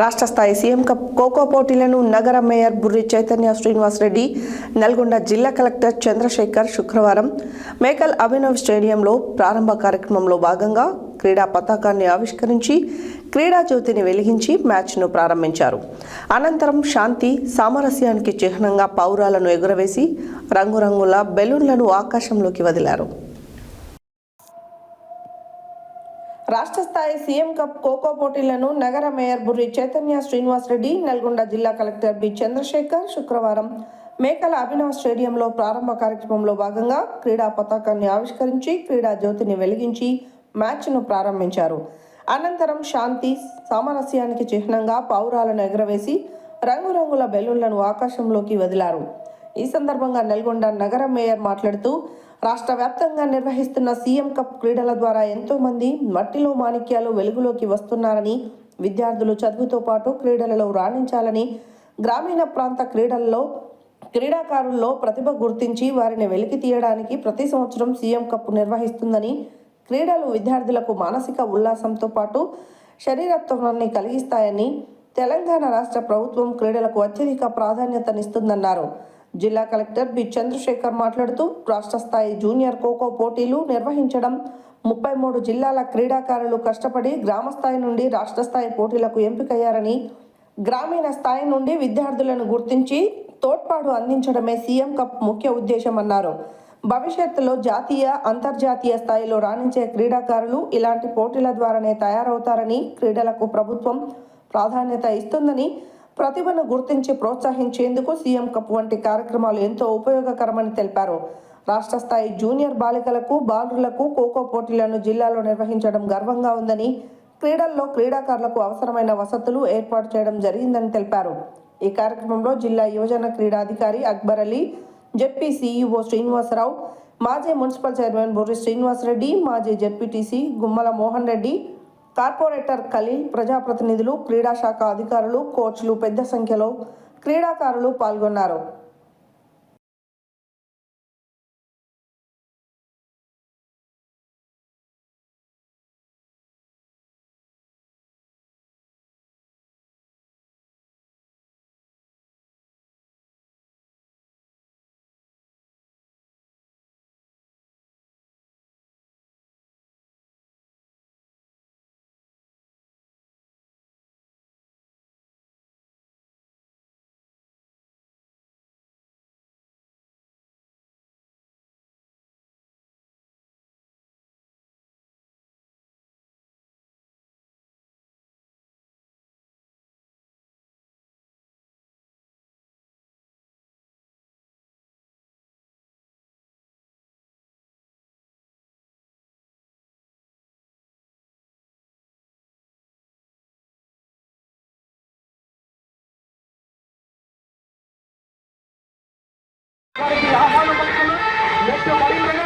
రాష్ట్ర స్థాయి CM cup kho kho పోటీలను నగర మేయర్ బుర్రి చైతన్య శ్రీనివాసరెడ్డి నల్గొండ జిల్లా కలెక్టర్ చంద్రశేఖర్ శుక్రవారం మేకల్ అభినవ్ స్టేడియంలో ప్రారంభ కార్యక్రమంలో భాగంగా క్రీడా పతాకాన్ని ఆవిష్కరించి క్రీడా జ్యోతిని వెలిగించి మ్యాచ్ను ప్రారంభించారు. అనంతరం శాంతి సామరస్యానికి చిహ్నంగా పౌరాలను ఎగురవేసి రంగురంగుల బెలూన్లను ఆకాశంలోకి వదిలారు. రాష్ట్ర స్థాయి సీఎం కప్ ఖోఖో పోటీలను నగర మేయర్ బుర్రి చైతన్య శ్రీనివాస్ రెడ్డి నల్గొండ జిల్లా కలెక్టర్ బి చంద్రశేఖర్ శుక్రవారం మేకల అభినవ్ స్టేడియంలో ప్రారంభ కార్యక్రమంలో భాగంగా క్రీడా పతాకాన్ని ఆవిష్కరించి క్రీడా జ్యోతిని వెలిగించి మ్యాచ్ను ప్రారంభించారు. అనంతరం శాంతి సామరస్యానికి చిహ్నంగా పౌరాలను ఎగరవేసి రంగురంగుల బెలూన్లను ఆకాశంలోకి వదిలారు. ఈ సందర్భంగా నల్గొండ నగర మేయర్ మాట్లాడుతూ రాష్ట్ర వ్యాప్తంగా నిర్వహిస్తున్న సీఎం కప్ క్రీడల ద్వారా ఎంతో మంది మట్టిలో మాణిక్యాలు వెలుగులోకి వస్తున్నారని విద్యార్థులు చదువుతో పాటు క్రీడలలో రాణించాలని గ్రామీణ ప్రాంత క్రీడల్లో క్రీడాకారుల్లో ప్రతిభ గుర్తించి వారిని వెలికి తీయడానికి ప్రతి సంవత్సరం సీఎం కప్ నిర్వహిస్తుందని క్రీడలు విద్యార్థులకు మానసిక ఉల్లాసంతో పాటు శరీరత్వాన్ని కలిగిస్తాయని తెలంగాణ రాష్ట్ర ప్రభుత్వం క్రీడలకు అత్యధిక ప్రాధాన్యతనిస్తుందన్నారు. జిల్లా కలెక్టర్ బి చంద్రశేఖర్ మాట్లాడుతూ రాష్ట్ర స్థాయి జూనియర్ ఖోఖో పోటీలు నిర్వహించడం ముప్పై మూడు జిల్లాల క్రీడాకారులు కష్టపడి గ్రామ స్థాయి నుండి రాష్ట్ర స్థాయి పోటీలకు ఎంపికయ్యారని గ్రామీణ స్థాయి నుండి విద్యార్థులను గుర్తించి తోడ్పాటు అందించడమే సీఎం కప్ ముఖ్య ఉద్దేశమన్నారు. భవిష్యత్తులో జాతీయ అంతర్జాతీయ స్థాయిలో రాణించే క్రీడాకారులు ఇలాంటి పోటీల ద్వారానే తయారవుతారని క్రీడలకు ప్రభుత్వం ప్రాధాన్యత ఇస్తుందని ప్రతిభను గుర్తించి ప్రోత్సహించేందుకు సీఎం కప్ వంటి కార్యక్రమాలు ఎంతో ఉపయోగకరమని తెలిపారు. రాష్ట్ర స్థాయి జూనియర్ బాలికలకు బాలులకు ఖోఖో పోటీలను జిల్లాలో నిర్వహించడం గర్వంగా ఉందని క్రీడల్లో క్రీడాకారులకు అవసరమైన వసతులు ఏర్పాటు చేయడం జరిగిందని తెలిపారు. ఈ కార్యక్రమంలో జిల్లా యువజన క్రీడాధికారి అక్బర్ అలీ జెడ్పీ సీఈఓ శ్రీనివాసరావు మాజీ మున్సిపల్ చైర్మన్ బుర్రి శ్రీనివాసరెడ్డి మాజీ జెడ్పీటీసీ గుమ్మల మోహన్ రెడ్డి కార్పొరేటర్ ఖలీల్ ప్రజాప్రతినిధులు క్రీడా శాఖ అధికారులు కోచ్లు పెద్ద సంఖ్యలో క్రీడాకారులు పాల్గొన్నారు. వారికి ఆహ్వానం పలుకుతున్నాం. నెక్స్ట్ కరీంనగర్